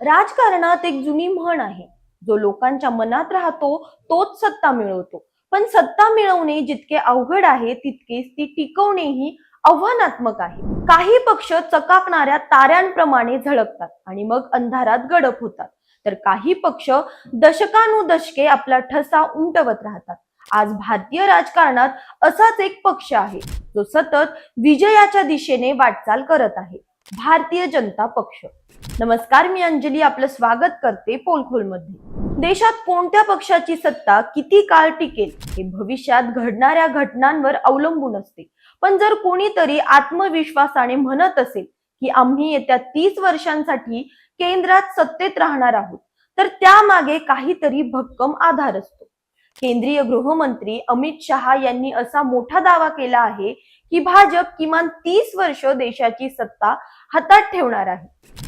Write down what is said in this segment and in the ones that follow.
राजकारणात एक जुनी म्हण आहे. जो लोकांच्या मनात राहतो तोच सत्ता मिळवतो. पण सत्ता मिळवणे जितके अवघड आहे तितकेच ती टिकवणेही आव्हानात्मक आहे. काही पक्ष चकाकणाऱ्या ताऱ्यांप्रमाणे झळकतात आणि मग अंधारात गडप होतात. तर काही पक्ष दशकानुदशके आपला ठसा उमटवत राहतात. आज भारतीय राजकारणात असाच एक पक्ष आहे जो सतत विजयाच्या दिशेने वाटचाल करत आहे. भारतीय जनता पक्ष. नमस्कार मी अंजली आपलं स्वागत करते पोलखोलमध्ये. देशात कोणत्या पक्षाची सत्ता किती काळ टिकेल हे भविष्यात घडणाऱ्या घटनांवर अवलंबून असते. पण जर कोणीतरी आत्मविश्वासाने म्हणत असेल की आम्ही येत्या तीस वर्षांसाठी केंद्रात सत्तेत राहणार आहोत तर त्यामागे काहीतरी भक्कम आधार असतो. केंद्रीय गृहमंत्री अमित शहा यांनी असा मोठा दावा केला आहे की भाजप किमान तीस वर्ष देशाची सत्ता हातात ठेवणार आहे.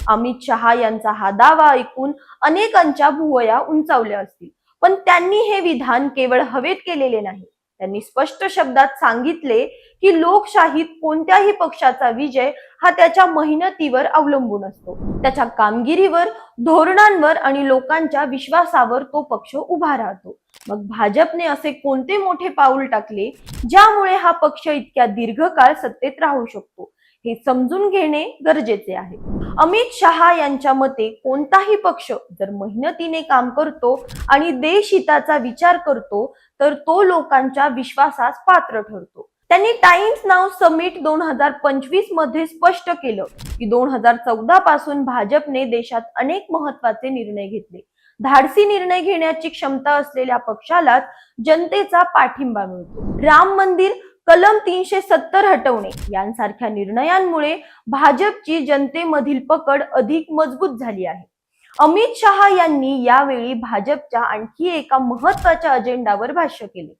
अमित शहा यांचा हा दावा ऐकून अनेकांच्या भुवया उंचावल्या असतील. पण त्यांनी हे विधान केवळ हवेत केलेले नाही. त्यांनी स्पष्ट शब्दात सांगितले की लोकशाहीत कोणत्याही पक्षाचा विजय हा त्याच्या मेहनतीवर अवलंबून असतो. त्याच्या कामगिरीवर धोरणांवर आणि लोकांच्या विश्वासावर तो पक्ष उभा राहतो. मग भाजपने असे कोणते मोठे पाऊल टाकले ज्यामुळे हा पक्ष इतक्या दीर्घकाळ सत्तेत राहू शकतो? हे समजून घेणे गरजेचे आहे. अमित शहा यांच्या मते कोणताही पक्ष जर मेहनतीने काम करतो आणि देशहिताचा विचार करतो तर तो लोकांच्या विश्वासास पात्र ठरतो. त्यांनी टाइम्स नाव समिट दोन हजार पंचवीसमध्ये स्पष्ट केलं की दोन हजार चौदा पासून भाजपने देशात अनेक महत्त्वाचे निर्णय घेतले. धाडसी निर्णय घेण्याची क्षमता असलेल्या पक्षालाच जनतेचा पाठिंबा मिळतो. राम मंदिर कलम तीनशे सत्तर हटवणे. यांसारख्या निर्णयांमुळे भाजपची जनतेमधील पकड अधिक मजबूत झाली आहे. अमित शहा यांनी यावेळी भाजपच्या आणखी एका महत्त्वाच्या अजेंडावर भाष्य केले.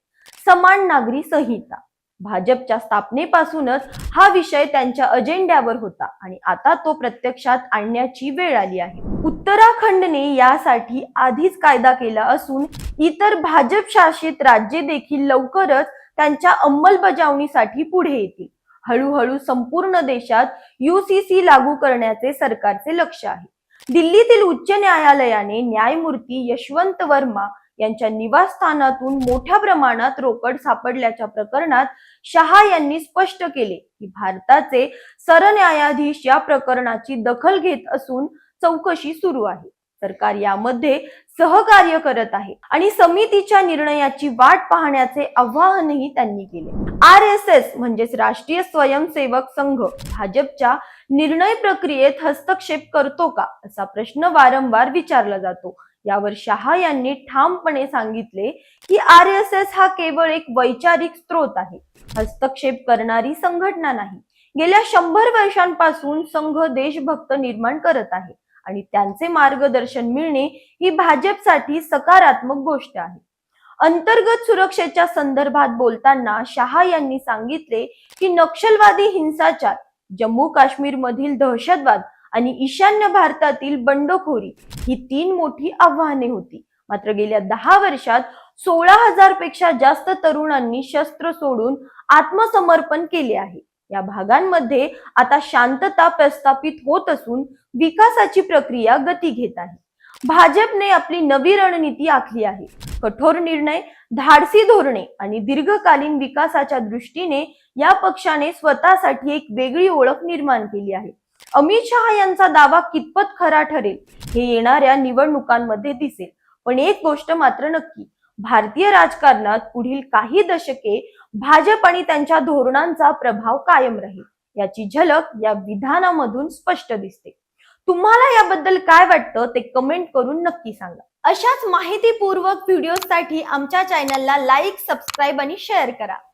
समान नागरी संहिता. भाजपच्या स्थापनेपासूनच हा विषय त्यांच्या अजेंड्यावर होता आणि आता तो प्रत्यक्षात आणण्याची वेळ आली आहे. उत्तराखंडने यासाठी आधीच कायदा केला असून इतर भाजप शासित राज्ये देखील लवकरच त्यांच्या अंमलबजावणीसाठी पुढे येतील. हळूहळू संपूर्ण देशात युसीसी लागू करण्याचे सरकारचे लक्ष आहे. दिल्लीतील उच्च न्यायालयाने न्यायमूर्ती यशवंत वर्मा यांच्या निवासस्थानातून मोठ्या प्रमाणात रोकड सापडल्याच्या प्रकरणात शहा यांनी स्पष्ट केले की भारताचे सरन्यायाधीश या प्रकरणाची दखल घेत असून चौकशी सुरू आहे. सरकार यामध्ये सहकार्य करत आहे. आणि समितीच्या निर्णयाची वाट पाहण्याचे आवाहनही त्यांनी केले. आर एस एस म्हणजेच राष्ट्रीय स्वयंसेवक संघ भाजपच्या निर्णय प्रक्रियेत हस्तक्षेप करतो का असा प्रश्न वारंवार विचारला जातो. यावर शहा यांनी ठामपणे सांगितले की आर एस एस हा केवळ एक वैचारिक स्त्रोत आहे. हस्तक्षेप करणारी संघटना नाही. गेल्या शंभर वर्षांपासून संघ देशभक्त निर्माण करत आहे. आणि त्यांचे मार्गदर्शन मिळणे ही भाजपसाठी सकारात्मक गोष्ट आहे. अंतर्गत सुरक्षेच्या संदर्भात बोलताना शहा यांनी सांगितले की नक्षलवादी हिंसाचार जम्मू काश्मीर मधील दहशतवाद आणि ईशान्य भारतातील बंडखोरी ही तीन मोठी आव्हाने होती. मात्र गेल्या दहा वर्षात सोळा हजारपेक्षा जास्त तरुणांनी शस्त्र सोडून आत्मसमर्पण केले आहे. या भागांमध्ये आता शांतता प्रस्थापित होत असून विकासाची प्रक्रिया गती घेत आहे. भाजपने आपली नवी रणनीती आखली आहे. कठोर निर्णय धाडसी धोरणे आणि दीर्घकालीन विकासाच्या दृष्टीने या पक्षाने स्वतःसाठी एक वेगळी ओळख निर्माण केली आहे. अमित शहा यांचा दावा कितपत खरा ठरेल हे येणाऱ्या निवडणुकांमध्ये दिसेल. पण एक गोष्ट मात्र नक्की भारतीय राजकारणात पुढील काही दशके भाजप आणि त्यांच्या धोरणांचा प्रभाव कायम राहील. याची झलक या विधानामधून स्पष्ट दिसते. तुम्हाला याबद्दल काय वाटतं ते कमेंट करून नक्की सांगा. अशाच माहितीपूर्वक व्हिडिओसाठी आमच्या चॅनलला लाईक सबस्क्राईब आणि शेअर करा.